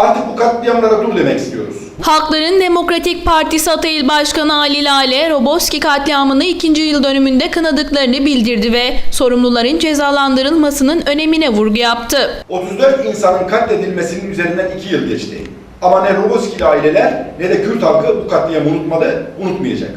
Artık bu katliamlara dur demek istiyoruz. Halkların Demokratik Partisi Ata İl Başkanı Ali Lale, Roboski katliamını ikinci yıl dönümünde kınadıklarını bildirdi ve sorumluların cezalandırılmasının önemine vurgu yaptı. 34 insanın katledilmesinin üzerinden 2 yıl geçti. Ama ne Roboskili aileler ne de Kürt halkı bu katliamı unutmadı, unutmayacak.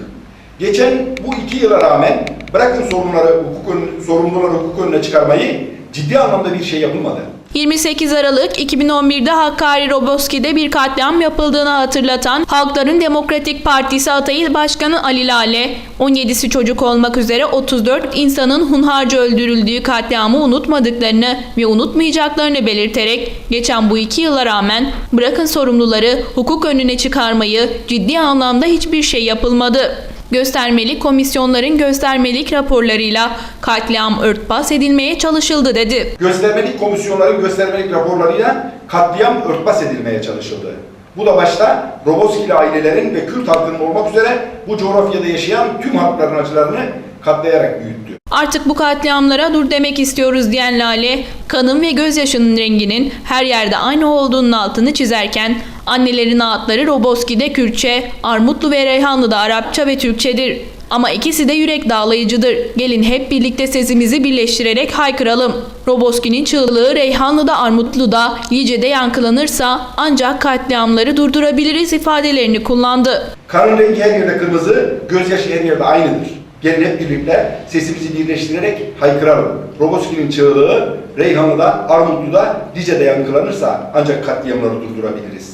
Geçen bu iki yıla rağmen bırakın sorunları, hukuk ön- sorumluları hukuk önüne çıkarmayı ciddi anlamda bir şey yapılmadı. 28 Aralık 2011'de Hakkari Roboski'de bir katliam yapıldığını hatırlatan Halkların Demokratik Partisi Atayil Başkanı Ali Lale, 17'si çocuk olmak üzere 34 insanın hunharca öldürüldüğü katliamı unutmadıklarını ve unutmayacaklarını belirterek geçen bu iki yıla rağmen bırakın sorumluları hukuk önüne çıkarmayı ciddi anlamda hiçbir şey yapılmadı. Göstermelik komisyonların göstermelik raporlarıyla katliam örtbas edilmeye çalışıldı dedi. Göstermelik komisyonların göstermelik raporlarıyla katliam örtbas edilmeye çalışıldı. Bu da başta Roboskili ailelerin ve Kürt halkının olmak üzere bu coğrafyada yaşayan tüm halkların acılarını katlayarak büyüttü. Artık bu katliamlara dur demek istiyoruz diyen Lale, kanın ve gözyaşının renginin her yerde aynı olduğunun altını çizerken annelerin adları Roboski'de Kürtçe, Armutlu ve Reyhanlı'da Arapça ve Türkçedir. Ama ikisi de yürek dağlayıcıdır. Gelin hep birlikte sesimizi birleştirerek haykıralım. Roboski'nin çığlığı Reyhanlı'da Armutlu'da, Lice'de yankılanırsa ancak katliamları durdurabiliriz ifadelerini kullandı. Kanın rengi her yerde kırmızı, gözyaşı her yerde aynıdır. Gelin hep birlikte sesimizi birleştirerek haykıralım. Roboski'nin çığlığı Reyhanlı'da, Armutlu'da, Lice'de yankılanırsa ancak katliamları durdurabiliriz.